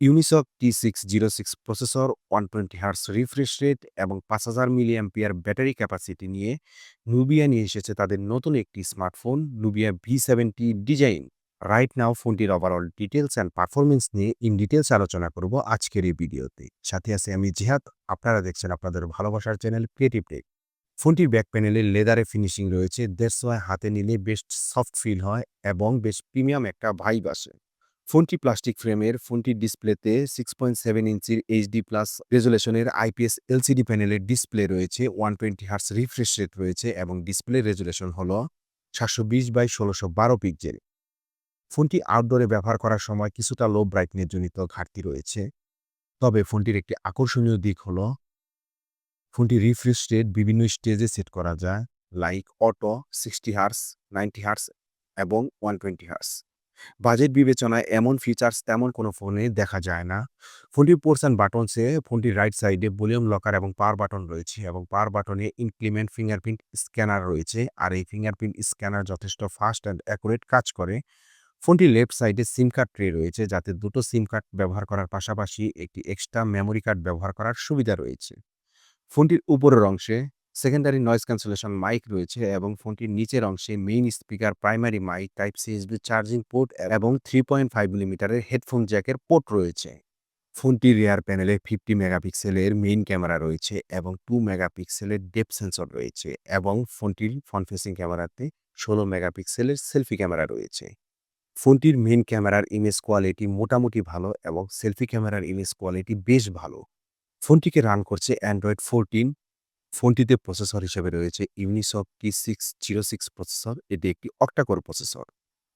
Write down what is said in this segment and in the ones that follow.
Unisoc T six zero six processor one twenty hertz refresh rate এবং পাঁচ হাজার milli ampere battery capacity নিয়ে Nubia নিয়ে এসেছে তাদের নতুন একটি smartphone Nubia V seventy design right now ফোনটির ওভারঅল ডিটেলস অ্যান্ড পারফরমেন্স নিয়ে ইন ডিটেলস আলোচনা করব আজকের এই ভিডিওতে। সাথে আছে আমি জিহাদ, আপনারা দেখছেন আপনাদের ভালোবাসার চ্যানেল ক্রিয়েটিভ টেক ফোনটির ব্যাক প্যানেলে লেদারে ফিনিশিং রয়েছে দেড়শো হাতে নিলে বেশ সফট ফিল হয় এবং বেশ প্রিমিয়াম একটা ভাইব আসে। ফোনটি প্লাস্টিক ফ্রেমের ফোনটির ডিসপ্লেতে সিক্স পয়েন্ট সেভেন ইঞ্চির এইচডি প্লাস রেজুলেশনের আইপিএস এলসিডি প্যানেলের ডিসপ্লে রয়েছে one twenty hertz refresh rate রয়েছে এবং ডিসপ্লে রেজুলেশন হল সাতশো বিশ বাই ষোলোশো বারো পিক্সেল ফোনটি আউটডোরে ব্যবহার করার সময় কিছুটা লো ব্রাইটনেস জনিত ঘাটতি রয়েছে। তবে ফোনটির একটি আকর্ষণীয় দিক হল, ফোনটি রিফ্রেশ রেট বিভিন্ন স্টেজে সেট করা যায় like auto sixty hertz ninety hertz এবং ওয়ান টোয়েন্টি হার্স বাজেট বিবেচনায় এমন ফিচার্স তেমন কোনো ফোনে দেখা যায় না। ফোনটির পোর্শন বাটনসে ফোনটির রাইট সাইডে ভলিউম লকার এবং পাওয়ার বাটন রয়েছে এবং পাওয়ার বাটনে ইনক্লিমেন্ট ফিঙ্গারপ্রিন্ট স্ক্যানার রয়েছে আর এই ফিঙ্গারপ্রিন্ট স্ক্যানার যথেষ্ট ফাস্ট অ্যান্ড অ্যাকুরেট কাজ করে। ফোনটির লেফট সাইডে সিম কার্ড ট্রে রয়েছে যাতে দুটো সিম কার্ড ব্যবহার করার পাশাপাশি একটি এক্সট্রা মেমোরি কার্ড ব্যবহার করার সুবিধা রয়েছে। ফোনটির উপরের অংশে সেকেন্ডারি নয়েজ ক্যান্সেলেশন মাইক রয়েছে এবং ফোনটির নিচের অংশে main speaker primary mic type CSB charging port এবং থ্রি পয়েন্ট ফাইভ মিলিমিটারের হেডফোন জ্যাকের পোর্ট রয়েছে। ফোনটির রেয়ার প্যানেলে ফিফটি মেগাপিক্সেলের মেইন ক্যামেরা রয়েছে এবং টু মেগাপিক্সেলের ডেপ সেন্সর রয়েছে এবং ফোনটির ফ্রন্ট ফেসিং ক্যামেরাতে ষোলো মেগাপিক্সেলের সেলফি ক্যামেরা রয়েছে। ফোনটির মেইন ক্যামেরার ইমেজ কোয়ালিটি মোটামুটি ভালো এবং সেলফি ক্যামেরার ইমেজ কোয়ালিটি বেশ ভালো। ফোনটিকে রান করছে অ্যান্ড্রয়েড ফোরটিন ফোনটিতে প্রসেসর হিসেবে রয়েছে Unisoc T six zero six processor এটি একটি অক্টাকোর প্রসেসর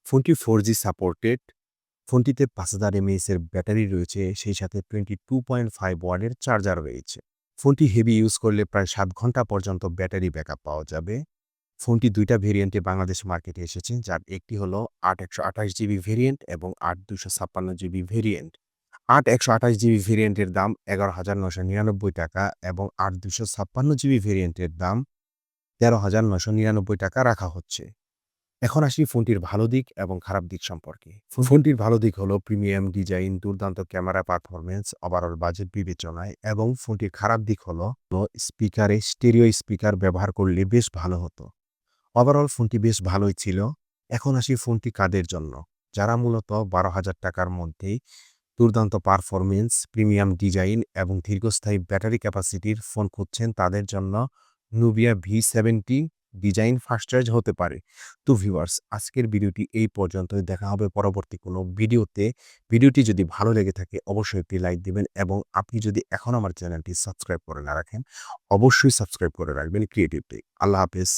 ফোনটি ফোর জি সাপোর্টেড ফোনটিতে পাঁচ হাজার এমএএস এর ব্যাটারি রয়েছে, সেই সাথে টোয়েন্টি টু পয়েন্ট ফাইভ ওয়ার্ডের চার্জার রয়েছে। ফোনটি হেভি ইউজ করলে প্রায় সাত ঘণ্টা পর্যন্ত ব্যাটারি ব্যাকআপ পাওয়া যাবে। ফোনটি দুইটা ভেরিয়েন্টে বাংলাদেশ মার্কেটে এসেছে, যার একটি হলো আট একশো আঠাশ জিবি ভেরিয়েন্ট এবং আট দুশো ছাপ্পান্ন জিবি ভেরিয়েন্ট আট একশো আঠাশ জিবি ভেরিয়েন্টের দাম এগারো হাজার নশো নিরানব্বই টাকা এবং আট দুশো ছাপ্পান্ন জিবি ভেরিয়েন্টের দাম তেরো হাজার নশো নিরানব্বই টাকা রাখা হচ্ছে। এখন আসি ফোনটির ভালো দিক এবং খারাপ দিক সম্পর্কে। ফোনটির ভালো দিক হলো প্রিমিয়াম ডিজাইন, দুর্দান্ত ক্যামেরা পারফরমেন্স ওভারঅল বাজেট বিবেচনায় এবং ফোনটির খারাপ দিক হলো স্পিকারে স্টেরিও স্পিকার ব্যবহার করলে বেশ ভালো হতো। ওভারঅল ফোনটি বেশ ভালোই ছিল। এখন আসি ফোনটি কাদের জন্য? যারা মূলত বারো হাজার টাকার মধ্যেই দুর্দান্ত পারফরমেন্স প্রিমিয়াম ডিজাইন এবং দীর্ঘস্থায়ী ব্যাটারি ক্যাপাসিটির ফোন খুঁজছেন তাদের জন্য Nubia V seventy design fast charge হতে পারে। তো ভিউয়ার্স, আজকের ভিডিওটি এই পর্যন্তই। দেখা হবে পরবর্তী কোনো ভিডিওতে। ভিডিওটি যদি ভালো লেগে থাকে, অবশ্যই একটি লাইক দিবেন এবং আপনি যদি এখন আমার চ্যানেলটি সাবস্ক্রাইব করে না রাখেন, অবশ্যই সাবস্ক্রাইব করে রাখবেন ক্রিয়েটিভ টেক। আল্লাহ হাফেজ।